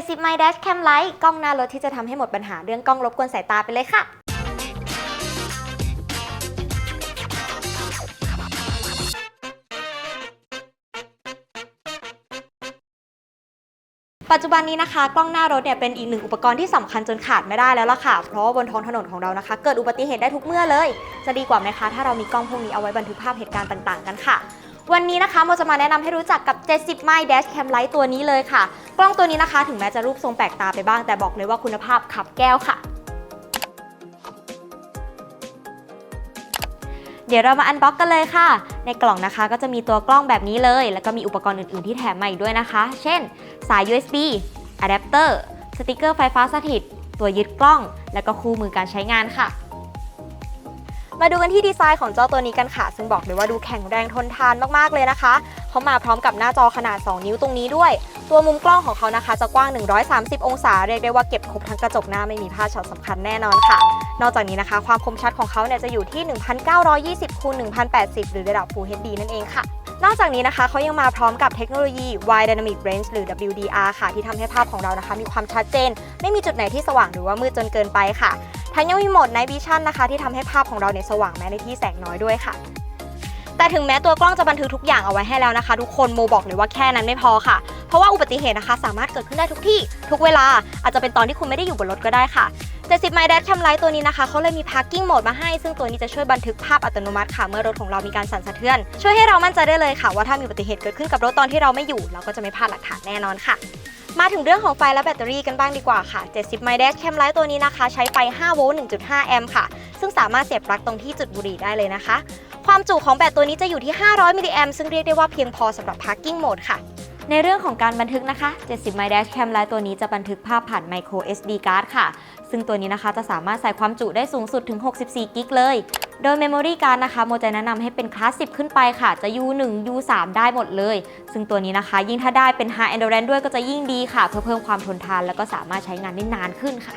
70 My Dash Cam Light กล้องหน้ารถที่จะทำให้หมดปัญหาเรื่องกล้องรบกวนสายตาไปเลยค่ะปัจจุบันนี้นะคะกล้องหน้ารถเนี่ยเป็นอีกหนึ่งอุปกรณ์ที่สำคัญจนขาดไม่ได้แล้วล่ะค่ะ เพราะว่าบนท้องถนนของเรานะคะ เกิดอุบัติเหตุได้ทุกเมื่อเลย จะดีกว่าไหมคะ ถ้าเรามีกล้องพวกนี้เอาไว้บันทึกภาพเหตุการณ์ต่างๆ กันค่ะ วันนี้นะคะโมจะมาแนะนำให้รู้จักกับ 70 My Dash Cam Light ตัวนี้เลยค่ะ กล้องตัวนี้นะคะ ถึงแม้จะรูปทรงแปลกตาไปบ้าง แต่บอกเลยว่าคุณภาพขับแก้วค่ะ เดี๋ยวเรามาอันบ็อกกันเลยค่ะ ในกล่องนะคะก็จะมีตัวกล้องแบบนี้เลย แล้วก็มีอุปกรณ์อื่นๆที่แถมมาอีกด้วยนะคะ เช่น สาย USB อะแดปเตอร์ สติกเกอร์ไฟฟ้าสถิต ตัวยึดกล้อง และก็คู่มือการใช้งานค่ะ มาดูกันที่ดีไซน์ของเจ้าตัวนี้กันค่ะ ซึ่งบอกเลยว่าดูแข็งแรงทนทานมากๆเลยนะคะเขามาพร้อมกับหน้าจอขนาด 2 นิ้วตรงนี้ด้วย ตัวมุมกล้องของเขานะคะ จะกว้าง 130 องศา เรียกได้ว่าเก็บครบทั้งกระจกหน้าไม่มีพลาดช็อตสำคัญแน่นอนค่ะ นอกจากนี้นะคะ ความคมชัดของเขาเนี่ยจะอยู่ที่ 1920คูณ1080 หรือระดับ Full HD นั่นเองค่ะนอกจากนี้นะคะเขายังมาพร้อมกับเทคโนโลยี Wide Dynamic Range หรือ WDR ค่ะ ที่ทำให้ภาพของเรานะคะ มีความชัดเจน ไม่มีจุดไหนที่สว่างหรือว่ามืดจนเกินไปค่ะ ทั้งยังมีโหมด Night Vision นะคะ ที่ทำให้ภาพของเราเนี่ยสว่างแม้ในที่แสงน้อยด้วยค่ะ แต่ถึงแม้ตัวกล้องจะบันทึกทุกอย่างเอาไว้ให้แล้วนะคะ ทุกคนโมบอกเลยว่าแค่นั้นไม่พอค่ะ เพราะว่าอุบัติเหตุนะคะ สามารถเกิดขึ้นได้ทุกที่ทุกเวลาอาจจะเป็นตอนที่คุณไม่ได้อยู่บนรถก็ได้ค่ะ70 My Dash Cam Light ตัวนี้นะคะเขาเลยมี Parking Mode มาให้ ซึ่งตัวนี้จะช่วยบันทึกภาพอัตโนมัติค่ะ เมื่อรถของเรามีการสั่นสะเทือน ช่วยให้เรามั่นใจได้เลยค่ะ ว่าถ้ามีอุบัติเหตุเกิดขึ้นกับรถตอนที่เราไม่อยู่ เราก็จะไม่พลาดหลักฐานแน่นอนค่ะ มาถึงเรื่องของไฟและแบตเตอรี่กันบ้างดีกว่าค่ะ 70 My Dash Cam Light ตัวนี้นะคะ ใช้ไฟ 5 โวลต์ 1.5 แอมป์ค่ะ ซึ่งสามารถเสียบปลั๊กตรงที่จุดบุหรี่ได้เลยนะคะ ความจุของแบตตัวนี้จะอยู่ที่ 500 มิลลิแอมป์ซึ่งเรียกได้ว่าเพียงพอสำหรับ Parking Mode ค่ะ ในเรื่องของการบันทึกนะคะ 70 My Dash Cam Light ตัวนี้จะบันทึกภาพผ่าน Micro SD Card ค่ะ ซึ่งตัวนี้นะคะจะสามารถใส่ความจุได้สูงสุดถึง 64 กิกเลย โดย Memory Card นะคะโมจะแนะนำให้เป็นคลาส 10 ขึ้นไปค่ะ จะ U1 U3 ได้หมดเลย ซึ่งตัวนี้นะคะ ยิ่งถ้าได้เป็น High Endurance ด้วยก็จะยิ่งดีค่ะ เพื่อเพิ่มความทนทาน แล้วก็สามารถใช้งานได้นานขึ้นค่ะ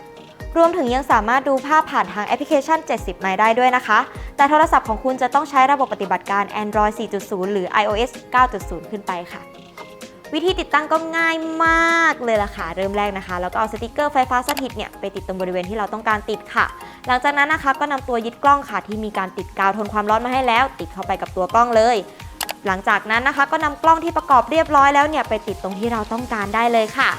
รวมถึงยังสามารถดูภาพผ่านทางแอปพลิเคชัน 70 ไมล์ได้ด้วยนะคะ แต่โทรศัพท์ของคุณจะต้องใช้ระบบปฏิบัติการ Android 4.0 หรือ iOS 9.0 ขึ้นไปค่ะวิธีติดตั้งก็ง่ายมากเลยล่ะค่ะ เริ่มแรกนะคะ แล้วก็เอาสติกเกอร์ไฟฟ้าสถิตเนี่ยไปติดตรงบริเวณที่เราต้องการติดค่ะ หลังจากนั้นนะคะก็นำตัวยึดกล้องค่ะที่มีการติดกาวทนความร้อนมาให้แล้ว ติดเข้าไปกับตัวกล้องเลย หลังจากนั้นนะคะก็นำกล้องที่ประกอบเรียบร้อยแล้วเนี่ยไปติดตรงที่เราต้องการได้เลยค่ะ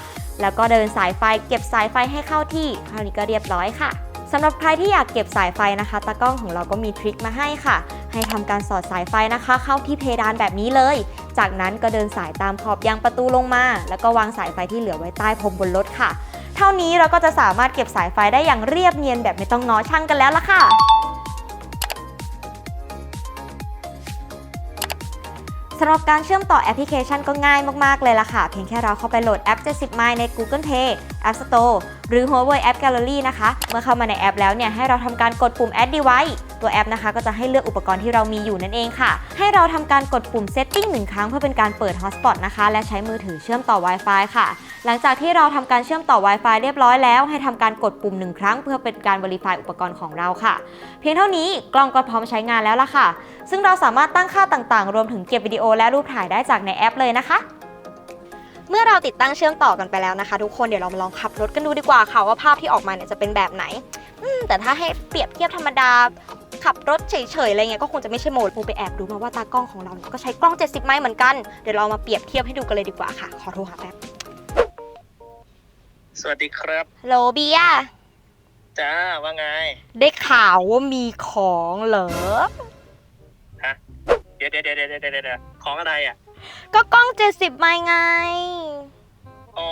แล้วก็เดินสายไฟเก็บสายไฟให้เข้าที่คราวนี้ก็เรียบร้อยค่ะสำหรับใครที่อยากเก็บสายไฟนะคะตากล้องของเราก็มีทริคมาให้ค่ะ ให้ทำการสอดสายไฟนะคะ เข้าที่เพดานแบบนี้เลย จากนั้นก็เดินสายตามขอบยางประตูลงมา แล้วก็วางสายไฟที่เหลือไว้ใต้พรมบนรถค่ะ เท่านี้เราก็จะสามารถเก็บสายไฟได้อย่างเรียบเนียนแบบไม่ต้องง้อช่างกันแล้วล่ะค่ะสำหรับการเชื่อมต่อแอปพลิเคชันก็ง่ายมาก ๆ เลยล่ะค่ะ เพียงแค่เราเข้าไปโหลดแอป 70 My ใน Google Play App Store หรือ Huawei App Gallery นะคะ เมื่อเข้ามาในแอปแล้วเนี่ย ให้เราทำการกดปุ่ม Add Device ตัวแอปนะคะ ก็จะให้เลือกอุปกรณ์ที่เรามีอยู่นั่นเองค่ะ ให้เราทำการกดปุ่ม Setting หนึ่งครั้งเพื่อเป็นการเปิด Hotspot นะคะ และใช้มือถือเชื่อมต่อ Wi-Fi ค่ะ หลังจากที่เราทำการเชื่อมต่อ Wi-Fi เรียบร้อยแล้ว ให้ทำการกดปุ่มหนึ่งครั้ง เพื่อเป็นการ Verify อุปกรณ์ของเราค่ะ เพียงเท่านี้กล้องก็พร้อมใช้งานแล้วล่ะค่ะ ซึ่งเราสามารถตั้งค่าต่างๆ รวมถึงเก็บวิดีโอและรูปถ่ายได้จากในแอปเลยนะคะเมื่อเราติดตั้งเชื่อมต่อกันไปแล้วนะคะ ทุกคนเดี๋ยวเรามาลองขับรถกันดูดีกว่าค่ะว่าภาพที่ออกมาเนี่ยจะเป็นแบบไหน แต่ถ้าให้เปรียบเทียบธรรมดา ขับรถเฉยๆอะไรเงี้ยก็คงจะไม่ใช่โหมดปูไปแอบดูมาว่าตากล้องของเราเนี่ยก็ใช้กล้อง 70 ไมล์เหมือนกัน เดี๋ยวเรามาเปรียบเทียบให้ดูกันเลยดีกว่าค่ะ ขอโทรหาแป๊บสวัสดีครับโลเบียจ้าว่าไง ได้ข่าวว่ามีของเหรอ เดี๋ยวเดี๋ยวเดี๋ยวเดี๋ยวเดี๋ยวเดี๋ยวของอะไรอะ ก็กล้อง 70 ไมล์ไง อ๋อ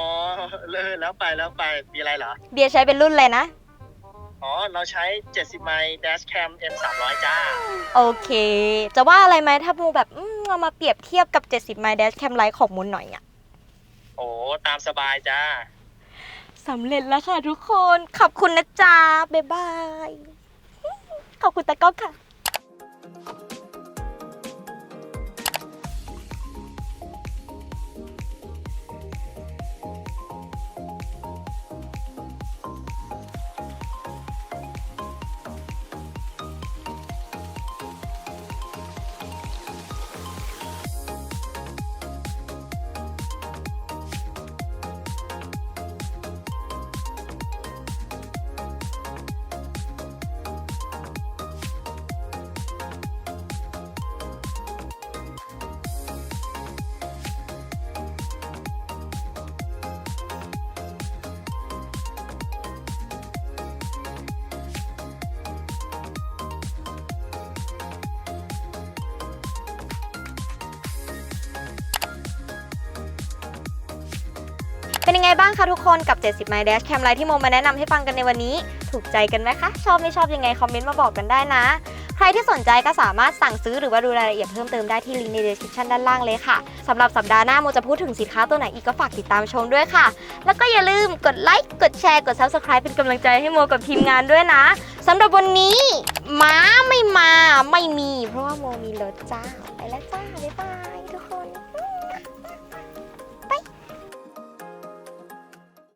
เลอแล้วไปแล้วไปมีอะไรเหรอ เบียร์ใช้เป็นรุ่นเลยนะ อ๋อ เราใช้ 70 ไมล์ Dash Cam M 300จ้า โอเค จะว่าอะไรไหมถ้ามูแบบอืมเอามาเปรียบเทียบกับ 70 My Dash Cam Light ของมูลหน่อยอะโอ้ตามสบายจ้า สำเร็จแล้วค่ะทุกคน ขอบคุณนะจ๊ะ บ๊ายบาย ขอบคุณตะก้องค่ะ เป็นยังไงบ้างคะทุกคนกับ 70 My Dash Cam Light ที่โมมาแนะนำให้ฟังกันในวันนี้ ถูกใจกันไหมคะ ชอบไม่ชอบยังไงคอมเมนต์มาบอกกันได้นะ ใครที่สนใจก็สามารถสั่งซื้อหรือว่าดูรายละเอียดเพิ่มเติมได้ที่ลิงก์ใน description ด้านล่างเลยค่ะสำหรับสัปดาห์หน้าโมจะพูดถึงสินค้าตัวไหนอีกก็ฝากติดตามชมด้วยค่ะ แล้วก็อย่าลืมกดไลค์กดแชร์กด subscribe เป็นกำลังใจให้โมกับทีมงานด้วยนะสำหรับวันนี้ม้าไม่มาไม่มี เพราะว่าโมมีรถจ้าไปแล้วจ้าบ๊ายบาย